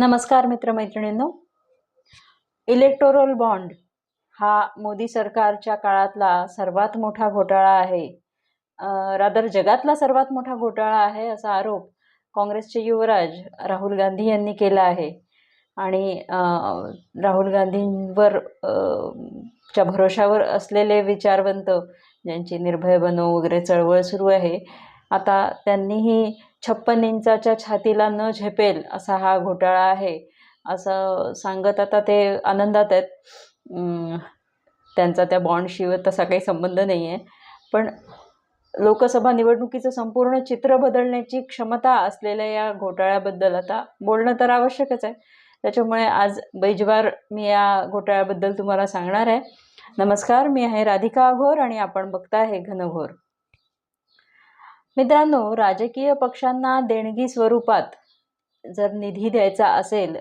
नमस्कार मित्रमैत्रिणींनो. Electoral bond हा मोदी सरकारच्या काळातला सर्वात मोठा घोटाळा आहे. रादर जगातला सर्वात मोठा घोटाळा आहे असा आरोप काँग्रेसचे युवराज राहुल गांधी यांनी केला आहे. आणि राहुल गांधींवर च्या भरोशावर असलेले विचारवंत ज्यांची निर्भय बनो वगैरे चळवळ सुरू आहे आता त्यांनीही छप्पन इंचाच्या छातीला न झेपेल असा हा घोटाळा आहे असं सांगत आता ते आनंदात आहेत. त्यांचा त्या बॉन्डशी तसा काही संबंध नाही आहे पण लोकसभा निवडणुकीचं संपूर्ण चित्र बदलण्याची क्षमता असलेल्या या घोटाळ्याबद्दल आता बोलणं तर आवश्यकच आहे. त्याच्यामुळे आज बैजवार मी या घोटाळ्याबद्दल तुम्हाला सांगणार आहे. नमस्कार मी आहे राधिका अघोर आणि आपण बघता आहे घनघोर. मित्रांनो राजकीय पक्षांना देणगी स्वरूपात जर निधी द्यायचा असेल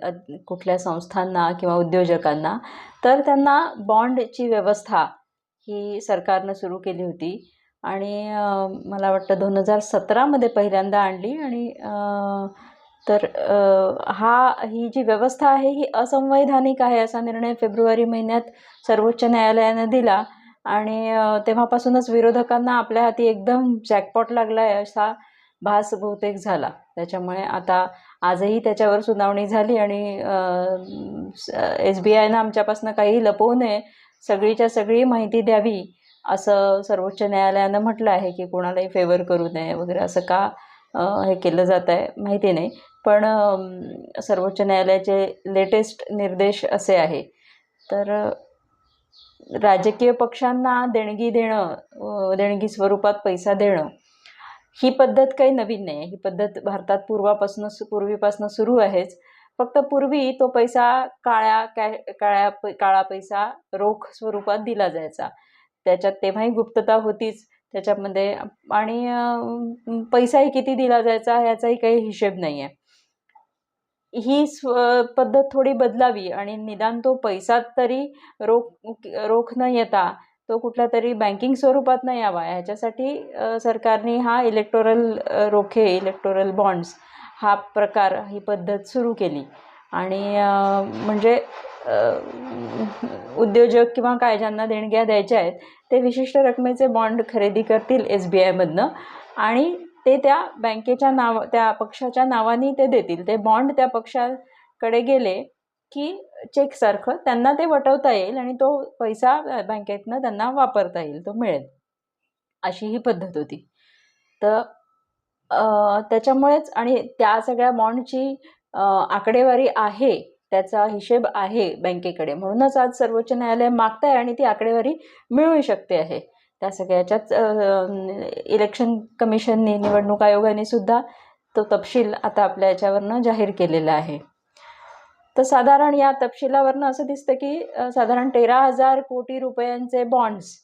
कुठल्या संस्थांना किंवा उद्योजकांना तर त्यांना बॉन्डची व्यवस्था ही सरकारनं सुरू केली होती. आणि मला वाटतं दोन हजार सतरामध्ये पहिल्यांदा आणली आणि तर हा ही जी व्यवस्था आहे ही असंवैधानिक आहे असा निर्णय फेब्रुवारी महिन्यात सर्वोच्च न्यायालयानं दिला. आणि तेव्हापासूनच विरोधकांना आपल्या हाती एकदम जॅकपॉट लागला आहे असा भास बहुतेक झाला. त्याच्यामुळे आता आजही त्याच्यावर सुनावणी झाली आणि एस बी आयनं आमच्यापासून काही लपवू नये सगळीच्या सगळी माहिती द्यावी असं सर्वोच्च न्यायालयानं म्हटलं आहे की कोणालाही फेवर करू नये वगैरे असं का हे केलं जात आहे माहिती नाही. पण सर्वोच्च न्यायालयाचे लेटेस्ट निर्देश असे आहे. तर राजकीय पक्षांना देणगी देणं देणगी स्वरूपात पैसा देणं ही पद्धत काही नवीन नाही आहे ही पद्धत भारतात पूर्वापासून पूर्वीपासून सुरू आहेच. फक्त पूर्वी तो पैसा काळ्या कॅ काळ्या प- काळा पैसा रोख स्वरूपात दिला जायचा. त्याच्यात तेव्हाही गुप्तता होतीच. त्याच्यामध्ये आणि पैसाही किती दिला जायचा ह्याचाही काही हिशेब नाही आहे ही स्व पद्धत थोडी बदलावी आणि निदान तो पैसा तरी रोख रोख न येता तो कुठल्या तरी बँकिंग स्वरूपात न यावा ह्याच्यासाठी सरकारने हा इलेक्टोरल रोखे इलेक्टोरल बॉन्ड्स हा प्रकार ही पद्धत सुरू केली. आणि म्हणजे उद्योजक किंवा काय ज्यांना देणग्या द्यायच्या आहेत ते विशिष्ट रकमेचे बॉन्ड खरेदी करतील एस बी आयमधनं आणि ते त्या बँकेच्या नाव त्या पक्षाच्या नावाने ते देतील. ते बॉन्ड त्या पक्षाकडे गेले की चेकसारखं त्यांना ते वटवता येईल आणि तो पैसा बँकेतनं त्यांना वापरता येईल. तो मिळेल. अशी ही पद्धत होती. तर त्याच्यामुळेच आणि त्या सगळ्या बॉन्डची आकडेवारी आहे त्याचा हिशेब आहे बँकेकडे. म्हणूनच आज सर्वोच्च न्यायालय मागत आहे आणि ती आकडेवारी मिळू शकते आहे. त्या सगळ्याच्याच इलेक्शन कमिशनने निवडणूक आयोगाने सुद्धा तो तपशील आता आपल्या याच्यावरनं जाहीर केलेला आहे. तर साधारण या तपशिलावरनं असं दिसतं की साधारण तेरा हजार कोटी रुपयांचे बॉन्ड्स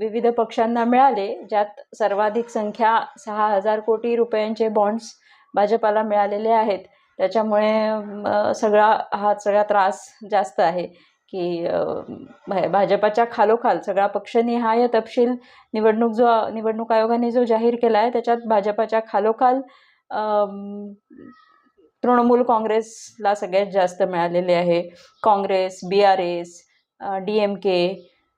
विविध पक्षांना मिळाले ज्यात सर्वाधिक संख्या सहा हजार कोटी रुपयांचे बॉन्ड्स भाजपाला मिळालेले आहेत. त्याच्यामुळे सगळा हा सगळा त्रास जास्त आहे. की भा- भाजपाच्या खालोखाल सगळा पक्षनिहाय तपशील निवडणूक जो निवडणूक आयोगाने जो जाहीर केला आहे त्याच्यात भाजपाच्या खालोखाल तृणमूल काँग्रेसला सगळ्यात जास्त मिळालेले आहे. Congress B R S D M K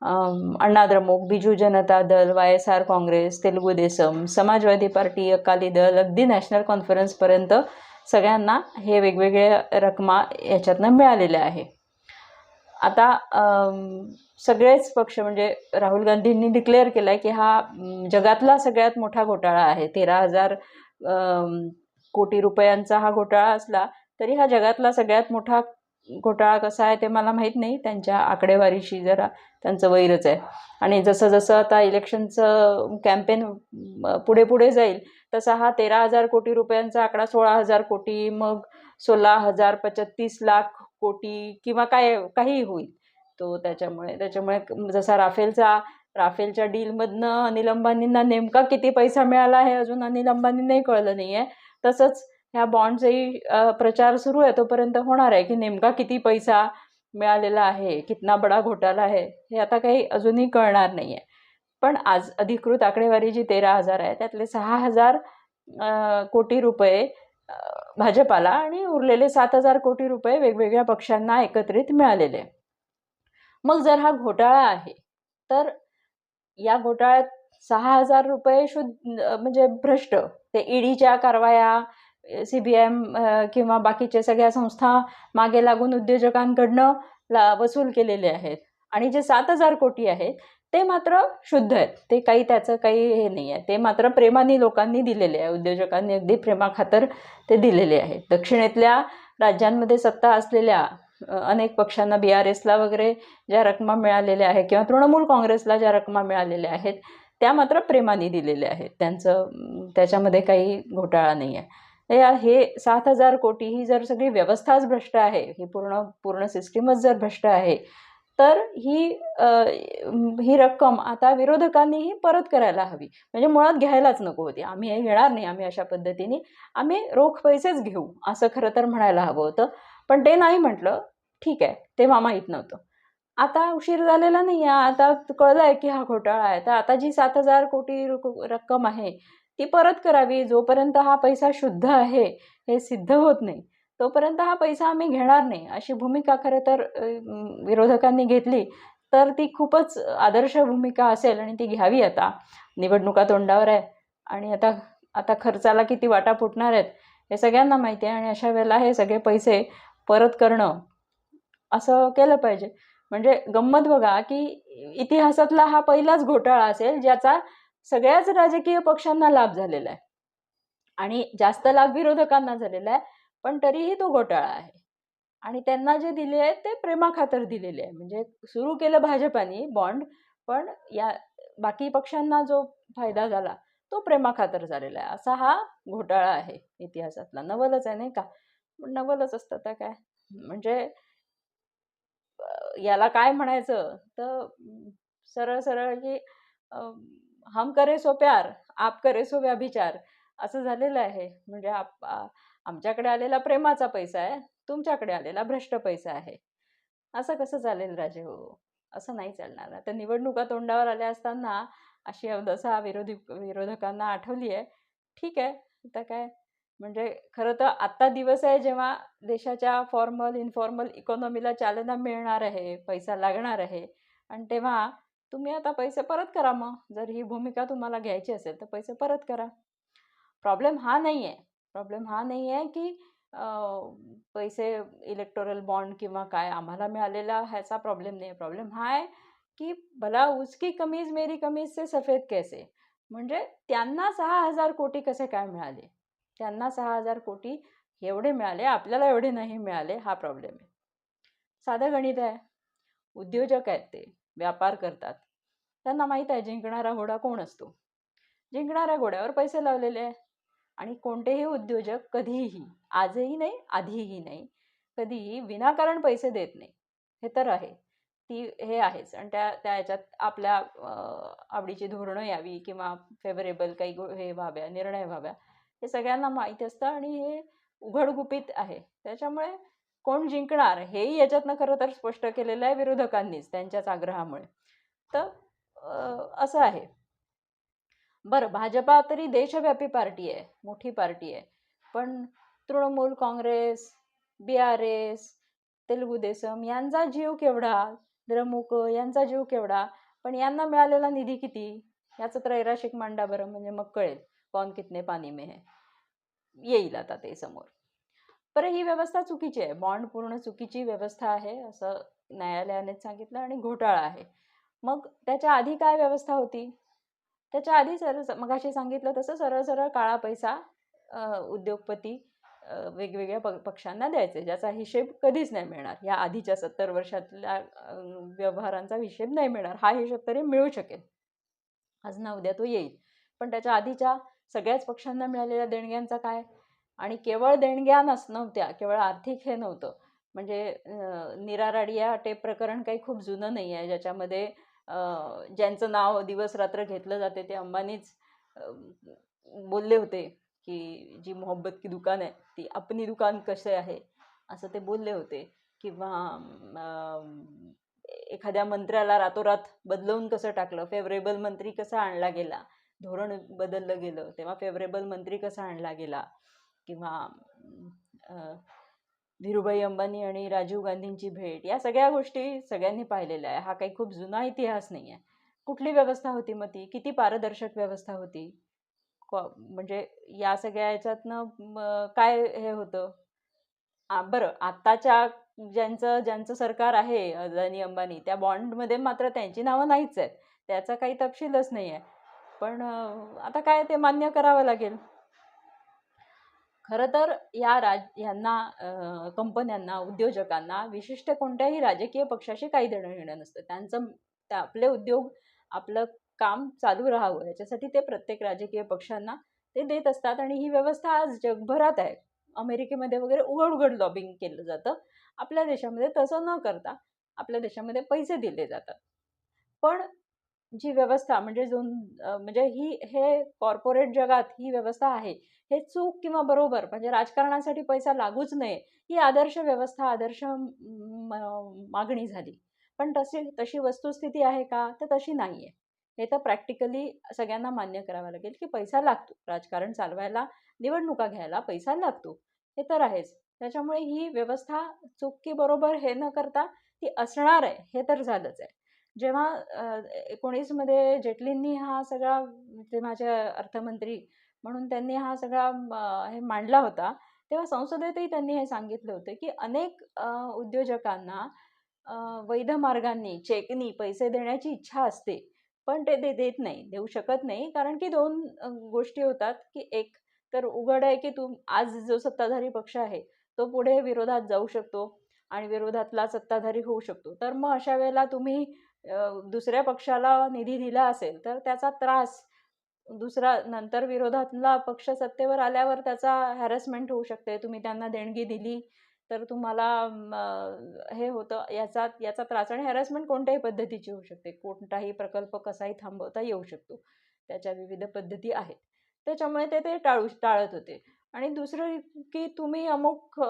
Annadramuk Biju Janata Dal Y S R Congress Telugu Desam Samajwadi party Akali Dal अगदी नॅशनल कॉन्फरन्सपर्यंत सगळ्यांना हे वेगवेगळ्या रकमा याच्यातनं मिळालेल्या आहे. आता सगळेच पक्ष म्हणजे राहुल गांधींनी डिक्लेअर केला आहे की हा जगातला सगळ्यात मोठा घोटाळा आहे. तेरा हजार कोटी रुपयांचा हा घोटाळा असला तरी हा जगातला सगळ्यात मोठा घोटाळा कसा आहे ते मला माहीत नाही. त्यांच्या आकडेवारीशी जरा त्यांचं वैरच आहे. आणि जसं जसं आता इलेक्शनचं कॅम्पेन पुढे पुढे जाईल तसा हा तेरा हजार कोटी रुपयांचा आकडा सोळा हजार कोटी मग सोळा हजार पचतीस लाख कोटी किंवा काय काहीही होईल. तो त्याच्यामुळे त्याच्यामुळे जसा राफेलचा राफेलच्या डीलमधनं अनिल अंबानींना नेमका किती पैसा मिळाला हे अजून अनिल अंबानींनाही कळलं नाही आहे तसंच ह्या बॉन्डचाही प्रचार सुरू आहे तोपर्यंत होणार आहे की नेमका किती पैसा मिळालेला आहे कितना बडा घोटाळा आहे हे आता काही अजूनही कळणार नाही आहे पण आज अधिकृत आकडेवारी जी तेरा हजार आहे त्यातले सहा हजार कोटी रुपये भाजपाला आणि उरलेले सात हजार कोटी रुपये वेगवेगळ्या पक्षांना एकत्रित मिळालेले. मग जर हा घोटाळा आहे तर या घोटाळ्यात सहा हजार रुपये शुद्ध म्हणजे भ्रष्ट ते ईडीच्या कारवाया सी बी किंवा बाकीच्या सगळ्या संस्था मागे लागून उद्योजकांकडनं ला वसूल केलेले आहेत. आणि जे सात हजार कोटी आहेत ते मात्र शुद्ध आहेत. ते काही त्याचं काही हे नाही आहे. ते मात्र प्रेमाने लोकांनी दिलेले आहे. उद्योजकांनी अगदी प्रेमाखातर ते दिलेले आहेत दक्षिणेतल्या राज्यांमध्ये सत्ता असलेल्या अनेक पक्षांना बी आर एसला वगैरे ज्या रकमा मिळालेल्या आहेत किंवा तृणमूल काँग्रेसला ज्या रकमा मिळालेल्या आहेत त्या मात्र प्रेमाने दिलेल्या आहेत. त्यांचं त्याच्यामध्ये काही घोटाळा नाही आहे. या हे सात हजार कोटी ही जर सगळी व्यवस्थाच भ्रष्ट आहे ही पूर्ण पूर्ण सिस्टीमच जर भ्रष्ट आहे तर ही ही रक्कम आता विरोधकांनीही परत करायला हवी. म्हणजे मुळात घ्यायलाच नको होती. आम्ही हे घेणार नाही आम्ही अशा पद्धतीने. आम्ही रोख पैसेच घेऊ असं खरं तर म्हणायला हवं होतं. पण ते नाही म्हटलं. ठीक आहे तेव्हा माहीत नव्हतं. आता उशीर झालेला नाही आहे आता कळलं आहे की हा घोटाळा आहे. तर आता जी सात हजार कोटी रक्कम आहे ती परत करावी. जोपर्यंत हा पैसा शुद्ध आहे हे सिद्ध होत नाही. तोपर्यंत हा पैसा आम्ही घेणार नाही. अशी भूमिका खरं तर विरोधकांनी घेतली. तर ती खूपच आदर्श भूमिका असेल आणि ती घ्यावी आता. निवडणुका तोंडावर आहे. आणि आता आता खर्चाला किती वाटा फुटणार आहेत हे सगळ्यांना माहिती आहे. आणि अशा वेळेला हे सगळे पैसे परत करणं असं केलं पाहिजे. म्हणजे गंमत बघा की इतिहासातला हा पहिलाच घोटाळा असेल ज्याचा सगळ्याच राजकीय पक्षांना लाभ झालेला आहे. आणि जास्त लाभ विरोधकांना झालेला आहे. पण तरीही तो घोटाळा आहे. आणि त्यांना जे दिले आहे ते प्रेमाखातर दिलेले आहे म्हणजे सुरू केलं भाजपाने बॉन्ड पण या बाकी पक्षांना जो फायदा झाला तो प्रेमाखातर झालेला आहे. असा हा घोटाळा आहे इतिहासातला. नवलच आहे नाही का? पण नवलच असतं तर काय? म्हणजे याला काय म्हणायचं? तर सरळ सरळ की हम करे सो प्यार आप करे सो व्याभिचार असं झालेलं आहे. म्हणजे आप आ- आमच्याकडे आलेला प्रेमाचा पैसा आहे तुमच्याकडे आलेला भ्रष्ट पैसा आहे. असं कसं चालेल राजे हो? असं नाही चालणार. आता निवडणुका तोंडावर आल्या असताना अशी अवदसा विरोधी विरोधकांना आठवली आहे. ठीक आहे. आता काय? म्हणजे खरं तर आत्ता दिवस आहे जेव्हा देशाच्या फॉर्मल इन्फॉर्मल इकॉनॉमीला चालना मिळणार आहे पैसा लागणार आहे. आणि तेव्हा तुम्ही आता पैसे परत करा मग. जर ही भूमिका तुम्हाला घ्यायची असेल तर पैसे परत करा. प्रॉब्लेम हा नाही आहे प्रॉब्लेम हा नाही आहे की पैसे इलेक्टोरल बॉन्ड किंवा काय आम्हाला मिळालेला ह्याचा प्रॉब्लेम नाही आहे. प्रॉब्लेम हा आहे की भला उसकी कमीज मेरी कमीज से सफेद कैसे? म्हणजे त्यांना सहा हजार कोटी कसे काय मिळाले? त्यांना सहा हजार कोटी एवढे मिळाले आपल्याला एवढे नाही मिळाले हा प्रॉब्लेम आहे. साधं गणित आहे. उद्योजक आहेत ते व्यापार करतात. त्यांना माहीत आहे जिंकणारा घोडा कोण असतो? जिंकणाऱ्या घोड्यावर पैसे लावलेले आहे. आणि कोणतेही उद्योजक कधीही आजही नाही आधीही नाही कधीही विनाकारण पैसे देत नाही. हे तर आहे. ती हे आहेच. आणि त्या त्या ह्याच्यात आपल्या आवडीची धोरणं यावी किंवा फेवरेबल काही हे व्हाव्या निर्णय व्हाव्या हे सगळ्यांना माहीत असतं आणि हे उघडगुपित आहे. त्याच्यामुळे कोण जिंकणार हेही याच्यातनं खरं तर स्पष्ट केलेलं आहे विरोधकांनीच त्यांच्याच आग्रहामुळे. तर असं आहे. बरं भाजपा तरी देशव्यापी पार्टी आहे मोठी पार्टी आहे. पण Trinamool Congress B R S Telugu Desam यांचा जीव केवढा द्रमुक यांचा जीव केवढा पण यांना मिळालेला निधी किती? याचं त्रैराशिक मांडा बरं म्हणजे मग कळेल कौन कितने पाणी मे है. येईल आता ते समोर. पर ही व्यवस्था चुकीची आहे. बॉन्ड पूर्ण चुकीची व्यवस्था आहे असं न्यायालयानेच सांगितलं आणि घोटाळा आहे. मग त्याच्या आधी काय व्यवस्था होती? त्याच्या आधी सरळ मगाशी सांगितलं तसं सरळ सरळ काळा पैसा उद्योगपती वेगवेगळ्या प पक्षांना द्यायचे ज्याचा हिशेब कधीच नाही मिळणार. या आधीच्या सत्तर वर्षातल्या व्यवहारांचा हिशेब नाही मिळणार. हा हिशेब तरी मिळू शकेल. आज ना उद्या तो येईल. पण त्याच्या आधीच्या सगळ्याच पक्षांना मिळालेल्या देणग्यांचा काय? आणि केवळ देणग्या नस नव्हत्या केवळ आर्थिक हे नव्हतं. म्हणजे अ, निराराडिया टेप प्रकरण काही खूप जुनं नाही आहे ज्याच्यामध्ये ज्यांचं नाव दिवस रात्र घेतलं जाते ते अंबानीच बोलले होते की जी मोहब्बत की दुकान आहे ती अपनी दुकान कसे आहे? असं ते बोलले होते. किंवा एखाद्या मंत्र्याला रातोरात बदलवून कसं टाकलं? फेवरेबल मंत्री कसा आणला गेला? धोरण बदललं गेलं तेव्हा फेवरेबल मंत्री कसा आणला गेला? किंवा धीरूभाई अंबानी आणि राजीव गांधींची भेट या सगळ्या गोष्टी सगळ्यांनी पाहिलेल्या आहे. हा काही खूप जुना इतिहास नाही आहे. कुठली व्यवस्था होती मग ती? किती पारदर्शक व्यवस्था होती? म्हणजे या सगळ्या याच्यातनं काय हे होतं? बरं आत्ताच्या ज्यांचं ज्यांचं सरकार आहे अदानी अंबानी त्या बॉन्डमध्ये मात्र त्यांची नावं नाहीच आहेत. त्याचा काही तपशीलच नाही आहे. पण आता काय ते मान्य करावं लागेल? खरं तर या राज यांना कंपन्यांना उद्योजकांना विशिष्ट कोणत्याही राजकीय पक्षाशी काही देणं घेणं नसतं. त्यांचं त्या आपले उद्योग आपलं काम चालू राहावं. याच्यासाठी ते प्रत्येक राजकीय पक्षांना ते देत असतात आणि ही व्यवस्था आज जगभरात आहे. अमेरिकेमध्ये वगैरे उघड उघड लॉबिंग केलं जातं. आपल्या देशामध्ये तसं न करता आपल्या देशामध्ये पैसे दिले जातात. पण जी व्यवस्था म्हणजे जो म्हणजे ही हे कॉर्पोरेट जगात ही व्यवस्था आहे हे चूक किंवा बरोबर म्हणजे राजकारणासाठी पैसा लागूच नये ही आदर्श व्यवस्था आदर्श म- मागणी झाली. पण तशी तशी वस्तुस्थिती आहे का? तर तशी नाही आहे हे तर प्रॅक्टिकली सगळ्यांना मान्य करावं लागेल की पैसा लागतो. राजकारण चालवायला निवडणुका घ्यायला पैसा लागतो. हे तर आहेच. त्याच्यामुळे ही व्यवस्था चूक की बरोबर हे न करता ती असणार आहे हे तर झालंच आहे. जेव्हा एकोणीसमध्ये जेटलींनी हा सगळा ते माझे अर्थमंत्री म्हणून त्यांनी हा सगळा हे मांडला होता तेव्हा संसदेतही त्यांनी हे सांगितलं होतं की अनेक उद्योजकांना वैध मार्गांनी चेकनी पैसे देण्याची इच्छा असते पण ते ते देत नाही देऊ शकत नाही कारण की दोन गोष्टी होतात की एक तर उघड आहे की तू आज जो सत्ताधारी पक्ष आहे तो पुढे विरोधात जाऊ शकतो आणि विरोधातला सत्ताधारी होऊ शकतो. तर मग अशा वेळेला तुम्ही दुसऱ्या पक्षाला निधी दिला असेल तर त्याचा त्रास दुसरा नंतर विरोधातला पक्ष सत्तेवर आल्यावर त्याचा हॅरसमेंट होऊ शकते. तुम्ही त्यांना देणगी दिली तर तुम्हाला हे होतं. याचा याचा त्रास आणि हॅरसमेंट कोणत्याही पद्धतीची होऊ शकते. कोणताही प्रकल्प कसाही थांबवता येऊ शकतो. त्याच्या विविध पद्धती आहेत. त्याच्यामुळे ते ते टाळू टाळत होते. आणि दुसरं की तुम्ही अमुक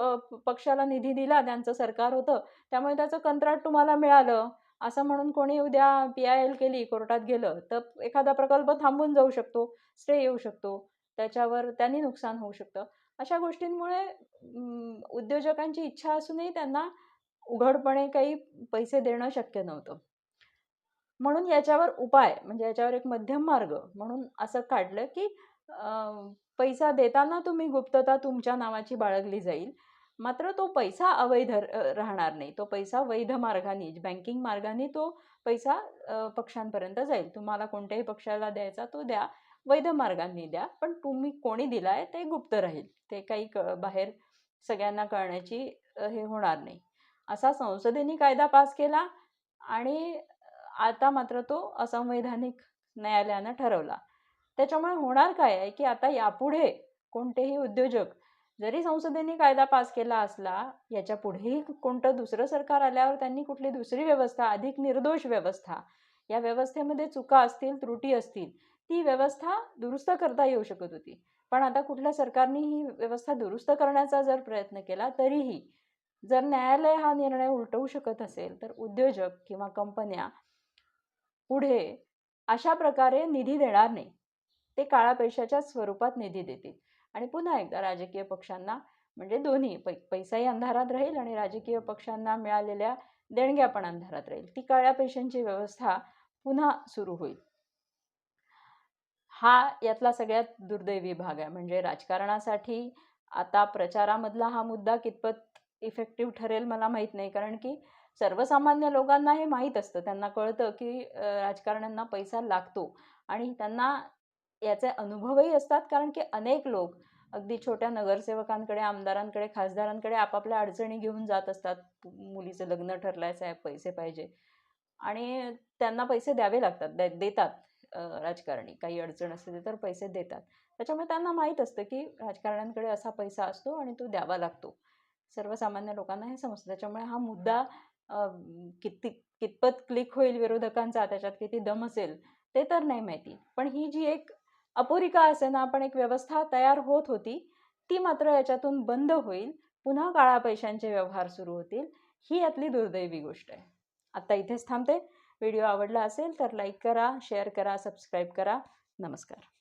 पक्षाला निधी दिला त्यांचं सरकार होतं त्यामुळे त्याचं कंत्राट तुम्हाला मिळालं. असं म्हणून कोणी उद्या पी आय एल केली कोर्टात गेलं तर एखादा प्रकल्प थांबून जाऊ शकतो स्टे येऊ शकतो. त्याच्यावर त्यांनी नुकसान होऊ शकतं. अशा गोष्टींमुळे उद्योजकांची इच्छा असूनही त्यांना उघडपणे काही पैसे देणं शक्य नव्हतं. म्हणून याच्यावर उपाय म्हणजे याच्यावर एक मध्यम मार्ग म्हणून असं काढलं की पैसा देताना तुम्ही गुप्तता तुमच्या नावाची बाळगली जाईल. मात्र तो पैसा अवैध राहणार नाही. तो पैसा वैध मार्गाने बँकिंग मार्गाने तो पैसा पक्षांपर्यंत जाईल. तुम्हाला कोणत्याही पक्षाला द्यायचा तो द्या. वैध मार्गांनी द्या. पण तुम्ही कोणी दिलाय ते गुप्त राहील. ते काही क बाहेर सगळ्यांना कळण्याची हे होणार नाही. असा संसदेने कायदा पास केला आणि आता मात्र तो असंवैधानिक न्यायालयानं ठरवला. त्याच्यामुळे होणार काय आहे की आता यापुढे कोणतेही उद्योजक जरी संसदेने कायदा पास केला असला याच्या पुढेही कोणतं दुसरं सरकार आल्यावर त्यांनी कुठली दुसरी व्यवस्था अधिक निर्दोष व्यवस्था या व्यवस्थेमध्ये चुका असतील त्रुटी असतील ती व्यवस्था दुरुस्त करता येऊ शकत होती. पण आता कुठल्या सरकारने ही व्यवस्था दुरुस्त करण्याचा जर प्रयत्न केला तरीही जर न्यायालय हा निर्णय उलटवू शकत असेल तर उद्योजक किंवा कंपन्या पुढे अशा प्रकारे निधी देणार नाही. ते काळा पैशाच्या स्वरूपात निधी देतील. आणि पुन्हा एकदा राजकीय पक्षांना म्हणजे दोन्ही पै पैसाही अंधारात राहील आणि राजकीय पक्षांना मिळालेल्या देणग्या पण अंधारात राहील. ती काळ्या पैशांची व्यवस्था पुन्हा सुरू होईल. हा यातला सगळ्यात दुर्दैवी भाग आहे. म्हणजे राजकारणासाठी आता प्रचारामधला हा मुद्दा कितपत इफेक्टिव्ह ठरेल मला माहीत नाही. कारण की सर्वसामान्य लोकांना हे माहीत असतं. त्यांना कळतं की राजकारण्यांना पैसा लागतो आणि त्यांना याचे अनुभवही असतात कारण की अनेक लोक अगदी छोट्या नगरसेवकांकडे आमदारांकडे खासदारांकडे आपापल्या अडचणी घेऊन जात असतात. मुलीचं लग्न ठरलायचं आहे पैसे पाहिजे. आणि त्यांना पैसे द्यावे लागतात दे देतात राजकारणी. काही अडचण असते तर पैसे देतात. त्याच्यामुळे त्यांना माहीत असतं की राजकारण्यांकडे असा पैसा असतो आणि तो द्यावा लागतो. सर्वसामान्य लोकांना हे समजतं. त्याच्यामुळे हा मुद्दा किती कितपत क्लिक होईल विरोधकांचा त्याच्यात किती दम असेल ते तर नाही माहिती. पण ही जी एक अपुरी का असेना पण एक व्यवस्था तयार होत होती ती मात्र याच्यातून बंद होईल पुन्हा काळा पैशांचे व्यवहार सुरू होतील ही यातली दुर्दैवी गोष्ट आहे. आत्ता इथेच थांबते. व्हिडिओ आवडला असेल तर लाईक करा शेअर करा सबस्क्राईब करा. नमस्कार.